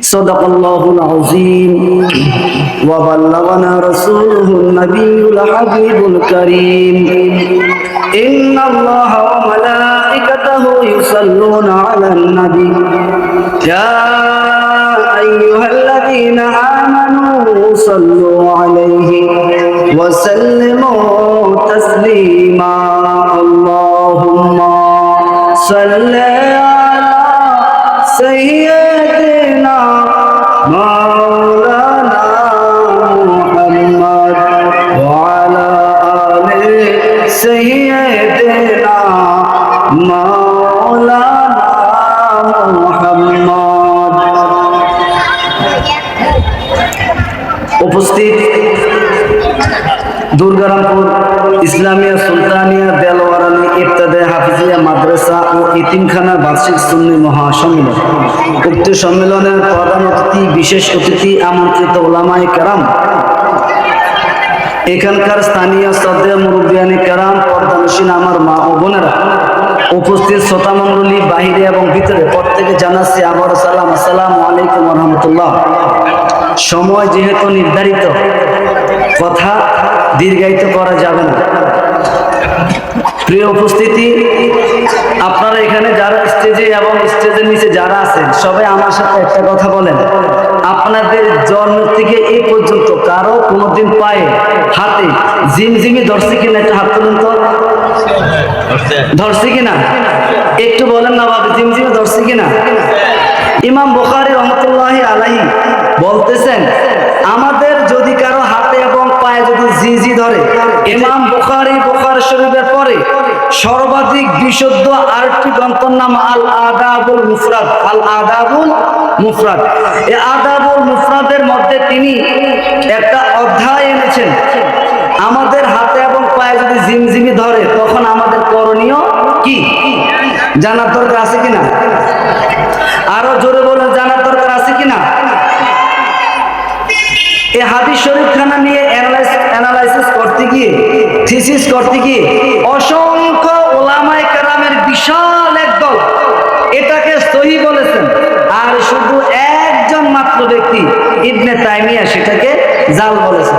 صدق الله العظيم. وبلغنا رسوله النبي الحبيب الكريم. إن الله وملائكته يصلون على النبي. يا أيها الذين آمنوا صلوا عليه وسلموا تسليما. اللهم صل مولانا محمد উপস্থিত দুর্গারামপুর ইসলামিয়া সুলতানিয়া দেলওয়ারানি ইফতাদে হাফিজিয়া মাদ্রাসা ও ইতিমখানার বার্ষিক সুন্নি মহাসম্মেলন উক্ত সম্মেলনের প্রধান অতিথি বিশেষ অতিথি আমন্ত্রিত ওলামাই কেরাম এখানকার স্থানীয় শ্রদ্ধেয় মুরব্বিয়ানি কেরাম পর্দানসীন আমার মা ও বোনেরা উপস্থিত শ্রোতামণ্ডলী বাহিরে এবং ভিতরে প্রত্যেকে জানাচ্ছি আবার সালাম। আসসালামু আলাইকুম রহমতুল্লাহ সময় যেহেতু নির্ধারিত, কথা দীর্ঘায়িত করা যাবে না। প্রিয় উপস্থিতি, আপনারা এখানে যারা স্টেজে এবং স্টেজের নিচে যারা আছেন, সবাই আমার সাথে একটা কথা বলেন। আপনাদের জন্ম থেকে এই পর্যন্ত কারও কোনোদিন পায়ে, হাতে জিমজিমি ধরছে কিনা একটা হাত তুলুন তো। ধরছে। কিনা? একটু বলেন না, বাবা জিমজিমি ধরছে কিনা? ইমাম বুখারি রহমতুল্লাহ আলাহি বলতেছেন, আমাদের যদি কারও হাতে এবং পায়ে যদি জিজি ধরে, ইমাম বুখারি বুখার শরীফের পরে সর্বাধিক বিশুদ্ধ আরেকটি গ্রন্থর নাম আল আদাবুল মুফরাদ। আল আদাবুল মুফরাদ। এই আদাবুল মুফরাদের মধ্যে তিনি একটা অধ্যায় এনেছেন। আমাদের হাতে যদি জিমজিমি ধরে, তখন আমাদের করণীয় কি? জানার দরকার আছে কিনা? আরও জোরে বলেন, জানার দরকার আছে কিনা? এই হাদিস শরীফ খানা নিয়ে অ্যানালাইসিস করতে গিয়ে থিসিস করতে গিয়ে, অসংখ্য ওলামায় কারামের বিশাল এক দল এটাকে সহি বলেছেন। আর শুধু একজন মাত্র ব্যক্তি, ইবনে তাইমিয়া সেটাকে জাল বলেছেন।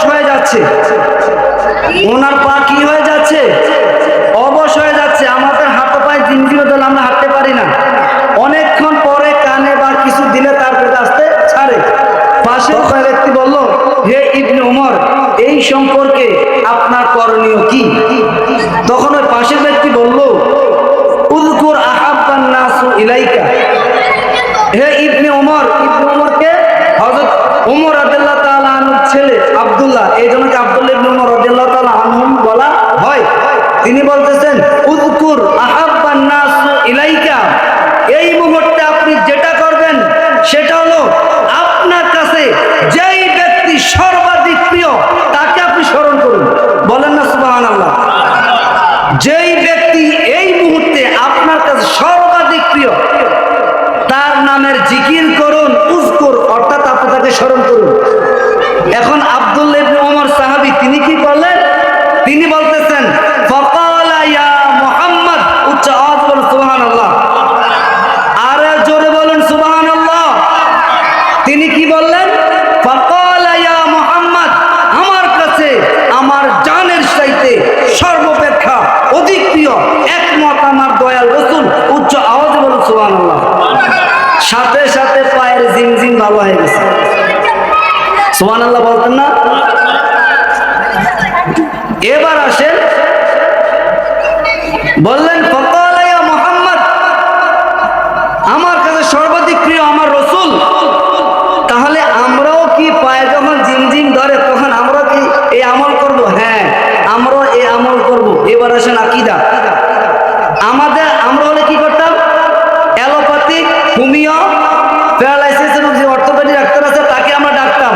অবশ হয়ে যাচ্ছে। ওনার পা কি হয়ে যাচ্ছে? অবশ হয়ে যাচ্ছে। আমাদের হাতে পায়ে জিমজিমি দল আমরা হাঁটতে পারি না। অনেকক্ষণ পরে কানে বা কিছু দিলে তারপরে আসতে ছাড়ে। পাশে ব্যক্তি বলল, হে ইবনে উমর, এই সম্পর্কে আপনার করণীয় কি তখন ওই পাশের ব্যক্তি বলল উদকুর আহাব্বান নাসু ইলাইকা হে ইবনে উমর ইবনে উমরকে হযরত উমর রাদিয়াল্লাহু তাআলা আনহুর ছেলে আব্দুল্লাহ এই জন্য কি আব্দুল্লাহ ইবনে উমর রাদিয়াল্লাহু তাআলা আনহুম বলা হয় তিনি বলতেছেন উদকুর আহাব্বান নাসু ইলাইকা। এই মুহূর্তে আপনি যেটা করবেন সেটা হলো আপনার কাছে যেই ব্যক্তি সর্বাধিক প্রিয় তাকে আপনি স্মরণ করুন বলেন না সুবহানাল্লাহ যেই ব্যক্তি এই মুহূর্তে আপনার কাছে সর্বাধিক প্রিয় তার নামের জিকির করুন উজকুর অর্থাৎ আপনি তাকে স্মরণ করুন এখন আব্দুল্লাহ ইবনে ওমর সাহাবী তিনি কি করলেন তিনি বলতেছেন ফাকালা ইয়া মুহাম্মদ উচ্চ আওয়াজ বলুন সুবহানাল্লাহ আরে জোরে বলুন সুবহানাল্লাহ তিনি কি বললেন? সাথে সাথে পায়ের ভালো বলতেন এবার আসেন বললেন ফকালা ইয়া মুহাম্মদ আমার কাছে সর্বাধিক প্রিয় আমার রসুল তাহলে আমরাও কি পায়ে যখন জিমজিম ধরে তখন আমরা কি এই আমল করব হ্যাঁ আমরাও এই আমল করব এবার আসেন আকিদা আমাদের আমরা হলে কি করতাম অ্যালোপ্যাথিক হোমিও প্যারালাইসিস যে অর্থোপেডিক ডাক্তার আছে তাকে আমরা ডাক্তার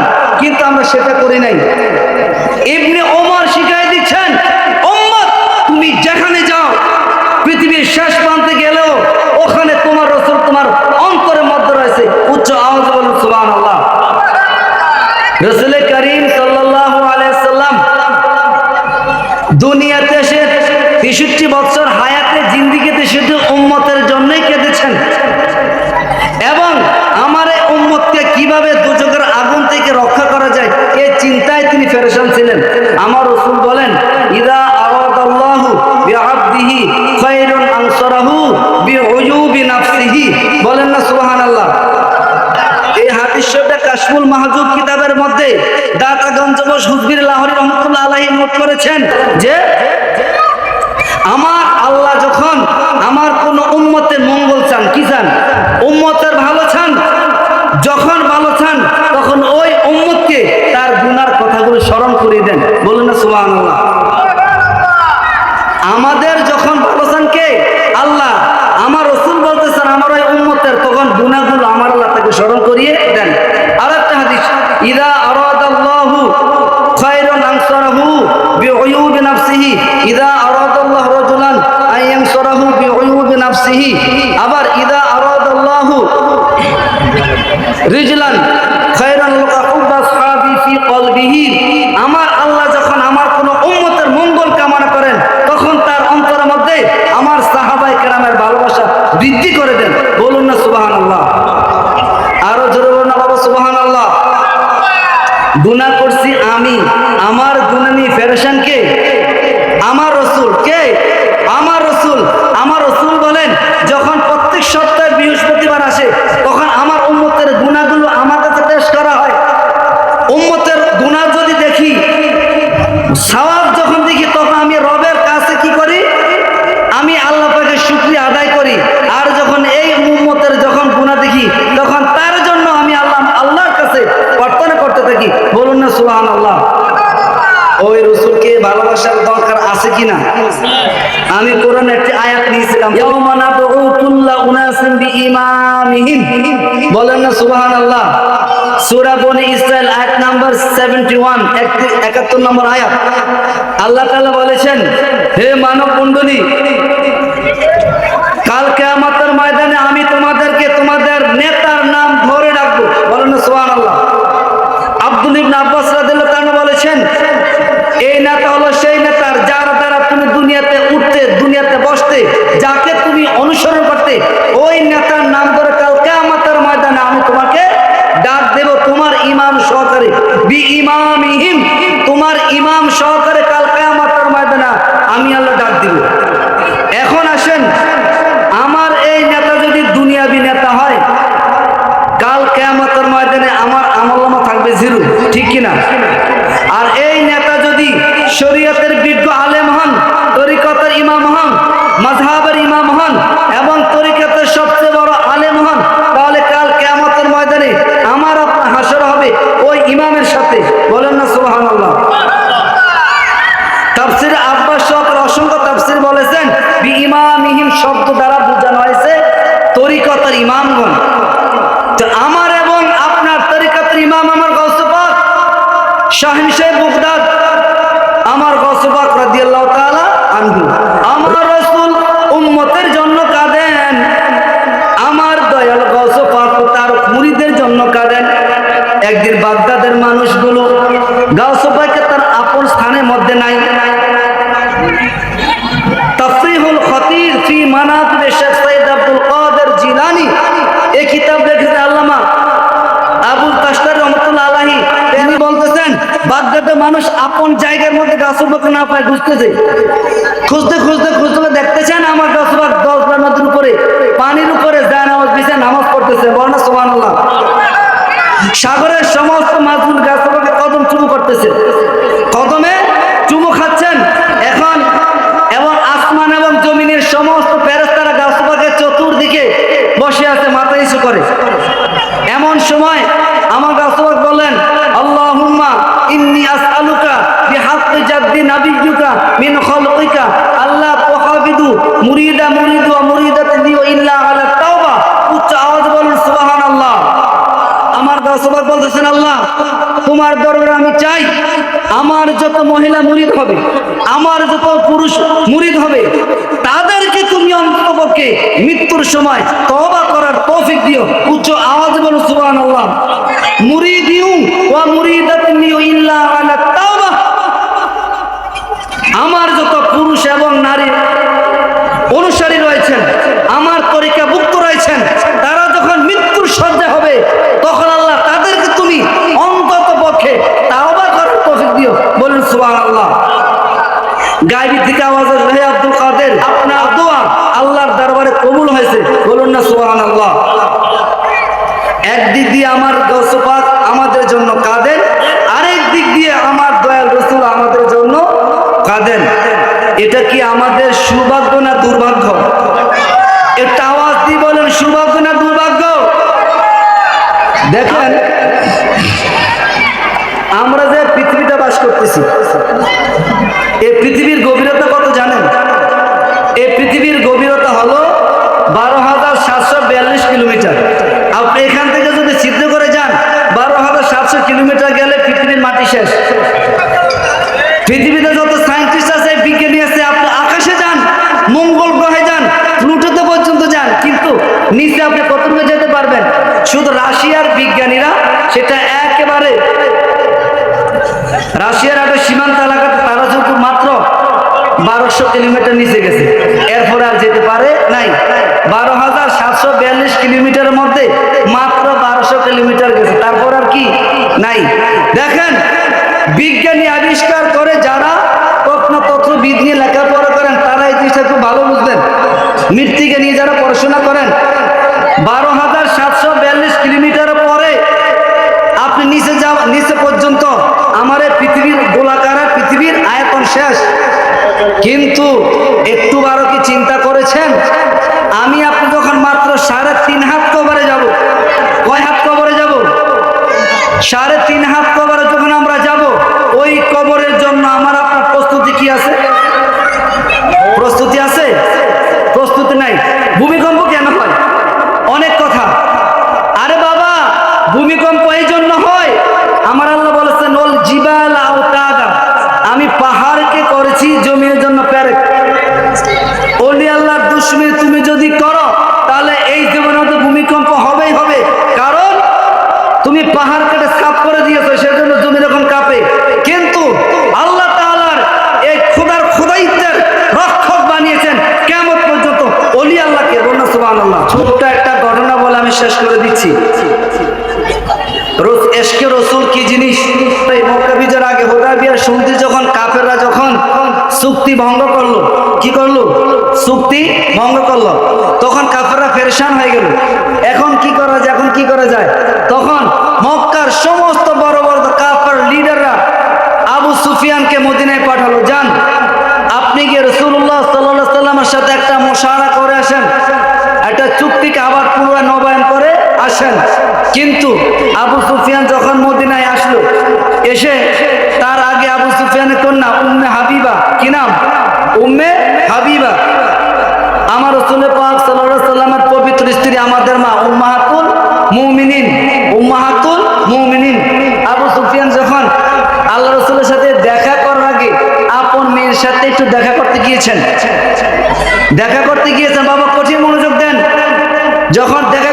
দুনিয়াতে এসে তেষট্টি বছর হায়াতে জিন্দিগিতে শুধু উম্মতের জন্যই কেঁদেছেন এবং আমার এই উম্মতকে কীভাবে দুচোখের আগুন থেকে রক্ষা করা যায় এই চিন্তায় তিনি ফেরেশান ছিলেন আমার রসুল বলেন ইদা আরাদাল্লাহু বিআবদিহি খায়রুন আনসারাহু বিউজুবি নাফসিহি বলেন না সুবহানাল্লাহ এই হাদিস শরীফটা কাশফুল মাহজুব কিতাবের মধ্যে দাতা গঞ্জবশ হুজবির লাহরি রহমতুল্লাহ করেছেন যে আমার আল্লাহ যখন আমার কোন উম্মতের মঙ্গল চান, কি চান? উম্মতের ভালো চান? যখন ভালো চান, তখন ওই উম্মতকে তার গুনার কথাগুলো স্মরণ করিয়ে দেন। বলুন না, সুবহানাল্লাহ। আমাদের যখন ভালো চান কে? আল্লাহ। আমার রসুল বলতেছেন, আমার ওই উম্মতের তখন গুনাহগুলো আমার আল্লাহ তাকে স্মরণ করিয়ে দেন। আর একটা হাদিস, ইদা আরাদাল্লাহু খায়রান আনসারাহু বিউয়ুবি নাফসিহি ইদা আরাদাল্লাহু রাজুলান আইয়ানসারাহু বিউয়ুবি নাফসিহি। আবার ইদা আরাদাল্লাহু রিজলান খায়রান লাকা হুব্বা আসহাবি ফি কলবিহি। আমার আল্লাহ যখন আমার কোন উম্মতের মঙ্গল কামনা করেন, তখন তার অন্তরের মধ্যে আমার সাহাবাই কেরামের ভালোবাসা বৃদ্ধি করে দেন। বলুন না সুবহানাল্লাহ। আরও জোরে বলুন না বাবা সুবহানাল্লাহ। গুনাহ করছি আমি। আমার গুনাহ নিয়ে ফেরেশান কে আমার রসুল কে? আমার রসুল। আমার রসুল বলেন, যখন প্রত্যেক সপ্তাহে বৃহস্পতিবার আসে, তখন আমার উম্মতের গুণাগুলো আমার কাছে পেশ করা হয়। উম্মতের গুণা যদি দেখি, সওয়াব যখন দেখি, তখন আমি রবের কাছে কি করি? আমি আল্লাহ পাকে শুক্রিয়া আদায় করি। আর যখন এই উম্মতের যখন গুণা দেখি, তখন তার জন্য আমি আল্লাহ, আল্লাহর কাছে প্রার্থনা করতে থাকি। বলুন না সুবহান আল্লাহ ওই রসুলকে ভালোবাসার দরকার আছে কিনা? আমি কোরআন একটি আয়াত নিয়েছিলাম বলেন না, সুবহানাল্লাহ। সূরা বনি ইসরাইল আয়াত নাম্বার 71 71 নম্বর আয়াত। আল্লাহ তাআলা বলেছেন, হে মানব মণ্ডলী, কাল কিয়ামতের ময়দানে আমি তোমাদেরকে তোমাদের নেতার নাম ধরে রাখব বলেন না, সুবহানাল্লাহ। আব্দুল ইবনে আব্বাস রাদিয়াল্লাহু তাআলা বলেছেন এই নেতা হলো সেই নেতার যার দ্বারা তুমি দুনিয়াতে উঠতে, দুনিয়াতে বসতে, যাকে তুমি অনুসরণ করতে, ওই নেতার নাম ধরে কালকে আমার ময়দানে আমি তোমাকে ডাক দেব, তোমার ইমাম সহকারে। বি ইমামিহিম তোমার ইমাম সহকারে কাল কিয়ামতের ময়দানে আমি আল্লাহ ডাক দিব এখন আসেন আমার এই নেতা যদি দুনিয়াবি নেতা হয় কাল কেয়ামতের ময়দানে আমার আমলনামা থাকবে জিরো ঠিক কিনা আর এই নেতা যদি শরীয়তের বিজ্ঞ আলেম হন তরিকতের ইমাম হন মাঝহাবের ইমাম হন এবং তরিকতের সবচেয়ে বড় আলেম হন তাহলে কাল কেয়ামতের ময়দানে আমার আপনার হাসর হবে ওই ইমামের সাথে বলেন না সুবহানাল্লাহ তাফসির আব্বাস সহকারে অসংখ্য তাফসির বলেছেন বি ইমামিহিম শব্দ দ্বারা বোঝানো হয়েছে তরিকতার ইমামগণ তো আমার এবং আপনার তরিকতের ইমাম আমার গৌসপাক শাহিন সাহেব বুগদাদ আমার গৌসপাক রাদিয়াল্লাহু তাআলা আনহু আমার রাসূল উম্মতের জন্য কাঁদেন আমার দয়াল গৌসপাক তার মুরিদের জন্য কাঁদেন একদিন বাগদাদের মানুষগুলো গাউসপাকে তার আপন স্থানের মধ্যে মানুষ আপন জায়গার মধ্যে গাছবাক না পায় খুঁজতেছে খুঁজতে খুঁজতে খুঁজতে দেখতেছেন আমার গাছবাক দশ নদীর উপরে, পানির উপরে যায় নামাজ বিছে নামাজ পড়তেছে। বর্ণা সুবহানাল্লাহ। সাগরের সমস্ত মাছগুলো গাছগুলোকে কদম চুমু করতেছে কদমে চুমু খাচ্ছেন এখন এবং আসমান এবং জমিনের সমস্ত ফেরেস্তারা গাছপাকে চতুর্দিকে বসে আছে মাথা ইস্যু করে। এমন সময় আমার গাছপাক বলেন ইন্নি মিন আল্লাহ মুরিদা মুরিদু দিও ইল্লা আলা তাওবা। উচ্চ আওয়াজ আমার গাছবাক বলতেছেন, আল্লাহ, তোমার দরবারে আমি চাই, আমার যত মহিলা মুরিদ হবে, আমার যত পুরুষ মুরিদ হবে তাদেরকে তুমি অন্তপক্ষে মৃত্যুর সময় তবা করার তৌফিক দিও। উচ্চ আওয়াজ বলো সুবহানাল্লাহ। মুরিদিউ ওয়া এটা কি আমাদের সৌভাগ্য না দুর্ভাগ্য? একটা আওয়াজ দিয়ে বলেন, সৌভাগ্য না দুর্ভাগ্য? দেখেন, আমরা যে পৃথিবীটা বাস করতেছি, এই পৃথিবী রাশিয়ার একটা সীমান্ত এলাকাতে তারা যেহেতু মাত্র বারোশো কিলোমিটার নিচে গেছে, এরপরে আর যেতে পারে নাই। বারো হাজার সাতশো বিয়াল্লিশ কিলোমিটার মধ্যে মাত্র বারোশো কিলোমিটার গেছে, তারপর আর কি নাই। দেখেন, বিজ্ঞানী আবিষ্কার করে যারা প্রত্নতত্ত্ববিদ নিয়ে লেখাপড়া করেন, তারা এই জিনিসটা খুব ভালো বুঝলেন। মৃত্তিকা নিয়ে যারা পড়াশোনা করেন, বারো হাজার সাতশো বিয়াল্লিশ কিলোমিটার শেষ। কিন্তু একটু বারো কি চিন্তা করেছেন? আমি আপনি যখন মাত্র সাড়ে তিন হাত কবরে যাব, কয় হাত কবরে যাব? সাড়ে তিন হাত পাহাড় কেটে সাফ করে দিয়েছে, সেজন্য জমি এখন কাঁপে। কিন্তু আল্লাহ তালার এই ক্ষুদার খুদাইত্বের রক্ষক বানিয়েছেন কেমন পর্যন্ত? অলি আল্লাহকে বন্যা আল্লাহ ছোট্ট একটা ঘটনা বলে আমি শেষ করে দিচ্ছি। রসুল কি যখন যখন ভঙ্গ করল, কি করল? ভঙ্গ করল। তখন ফেরসান হয়ে গেল। এখন কি করা যায়? এখন কি করা যায়? তখন মক্কার সমস্ত বড় বড় কাফার লিডাররা আবু সুফিয়ানকে মদিনে দেখা করতে গিয়েছেন বাবা কঠিন মনোযোগ দেন। যখন দেখা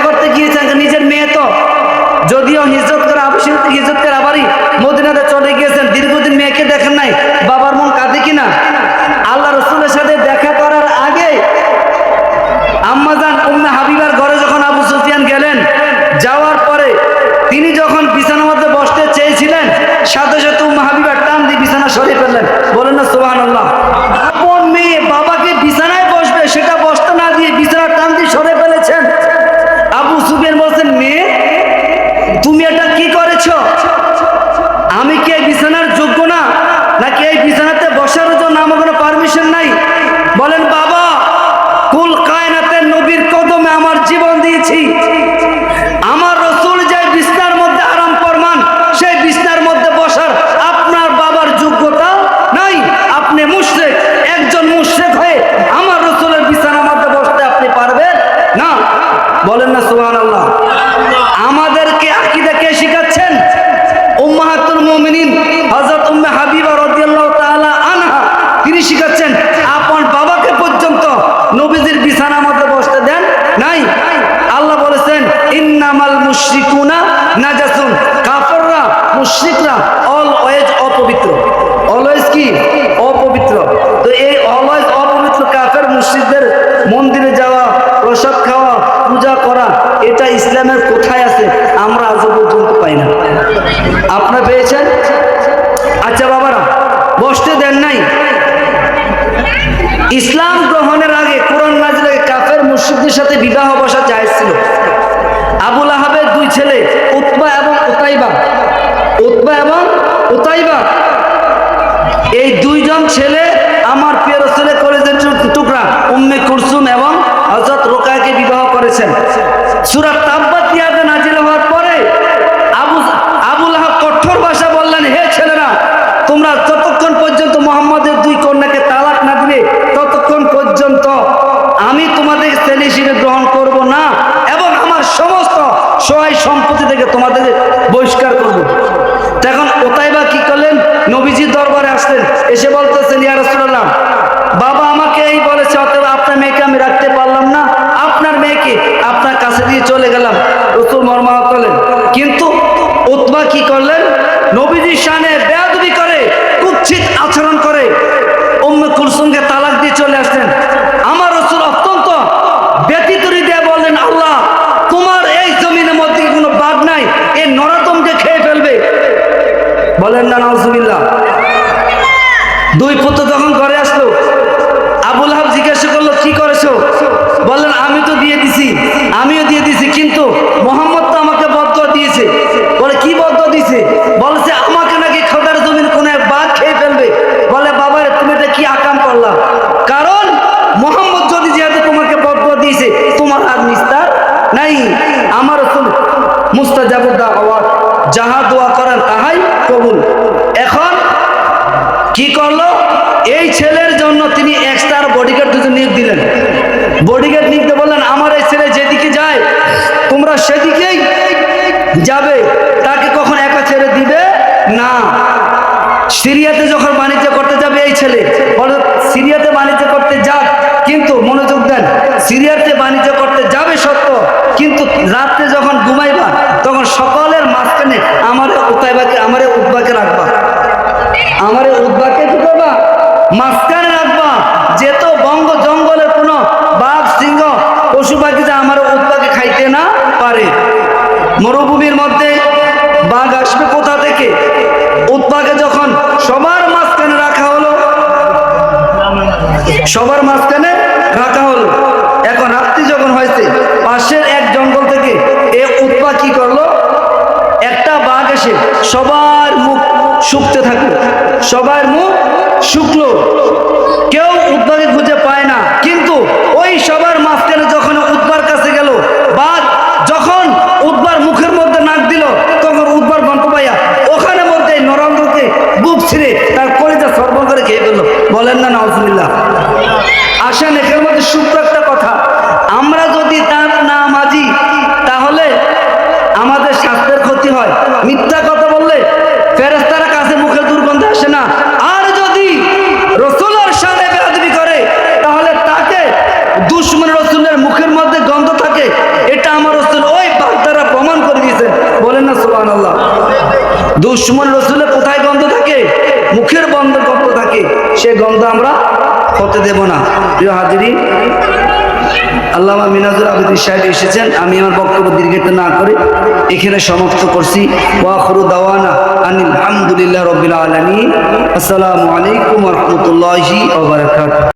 ¿Para qué দুইজন ছেলে আমার প্রিয় করেছেন কলেজের টুকরা, উম্মে কুরসুম এবং হজরত রোকায়কে বিবাহ করেছেন। সুরাত চলে গেলাম রসুল মর্মাহত হলেন কিন্তু উতবা কি করলেন? নবীজির শানে বেয়াদবি করে কুচ্ছিত আচরণ করে, উম্মে কুলসুমকে তালাক দিয়ে চলে আসলেন। আমার রসুল অত্যন্ত ব্যতীত হৃদয়ে বললেন, আল্লাহ, তোমার এই জমিনের মধ্যে কোনো বাদ নাই, এই নরাতমকে খেয়ে ফেলবে। বলেন না নজুবিল্লাহ দুই পুত্র যখন ঘরে আসলো আবুল হাব জিজ্ঞাসা করল কি করেছ বললেন আমি তো দিয়ে দিছি আমিও দিয়ে দিছি কিন্তু মোহাম্মদ তো আমাকে বদ্ধ দিয়েছে বলে কি বদ্ধ দিয়েছে বলছে আমাকে নাকি খোদার জমিন কোন এক বাঘ খেয়ে ফেলবে বলে বাবা রে, তুমি এটা কি আকাম করলা কারণ মোহাম্মদ যদি যেহেতু তোমাকে বদ্ধ দিয়েছে তোমার আর নিস্তার নাই আমার রসুল মুস্তাজাবুদ্দা আওয়াজ যাহা দোয়া করেন তাহাই কবুল এখন কি করল এই ছেলের জন্য তিনি এক্সট্রা বডিগার্ড দুজন নিয়োগ দিলেন বডিগার্ড নিতে বললেন আমার এই ছেলে যেদিকে যায় তোমরা সেদিকেই যাবে তাকে কখন একা ছেড়ে দিবে না সিরিয়াতে যখন বাণিজ্য করতে যাবে এই ছেলে সিরিয়াতে বাণিজ্য করতে যাক, কিন্তু মনোযোগ দেন, সিরিয়াতে বাণিজ্য করতে যাবে সত্য, কিন্তু রাত্রে যখন ঘুমাইবা, তখন সকলের মাঝখানে আমার উতাইবাকে, আমার উদ্বাকে রাখবা। আমার উদ্বাকে কি করবা? মাঝখানে রাখবা। যেত বঙ্গ জঙ্গলের কোনো বাঘ, সিংহ, পশু পাখি যা আমার উদ্বাকে খাইতে না পারে, মরুভূমির মধ্যে সবার মাঝখানে রাখা হলো। এখন রাত্রি যখন হয়েছে, পাশের এক জঙ্গল থেকে এ উৎপা কি করল? একটা বাঘ এসে সবার মুখ শুকতে থাকল। সবার মুখ শুকলো। কেউ উৎপাকে খুঁজে পায় না কিন্তু ওই সবার মাঝখানে যখন উদ্বার কাছে গেল বাঘ যখন উদ্বার মুখের মধ্যে নাক দিল তখন উদ্বার গন্ত পাইয়া ওখানে মধ্যে নরেন্দ্রকে বুক ছিঁড়ে তার কলিজা সর্বন করে খেয়ে ফেলল বলেন না নজরুল্লাহ আসেন এখানের মধ্যে সূক্ষ্ম একটা কথা। আমরা যদি তার না মাজি তাহলে আমাদের স্বাস্থ্যের ক্ষতি হয়। মিথ্যা কথা বললে ফেরেস্তারা কাছে মুখে দুর্গন্ধ আসে না। আর যদি রসুলের সামনে বেয়াদবি করে, তাহলে তাকে দুশ্মন রসুলের মুখের মধ্যে গন্ধ থাকে। এটা আমার রসুল ওই বাগ দ্বারা প্রমাণ করে দিয়েছেন। বলেন না সুবান আল্লাহ দুশ্মন মিনাজুর সাহেব এসেছেন, আমি আমার বক্তব্য দীর্ঘিত না করে এখানে সমাপ্ত করছি। ওয়াখরু দাওয়ানা আনিল হামদুলিল্লাহ রবিল আলমী আসসালামু আলাইকুম রহমতুল্লাহি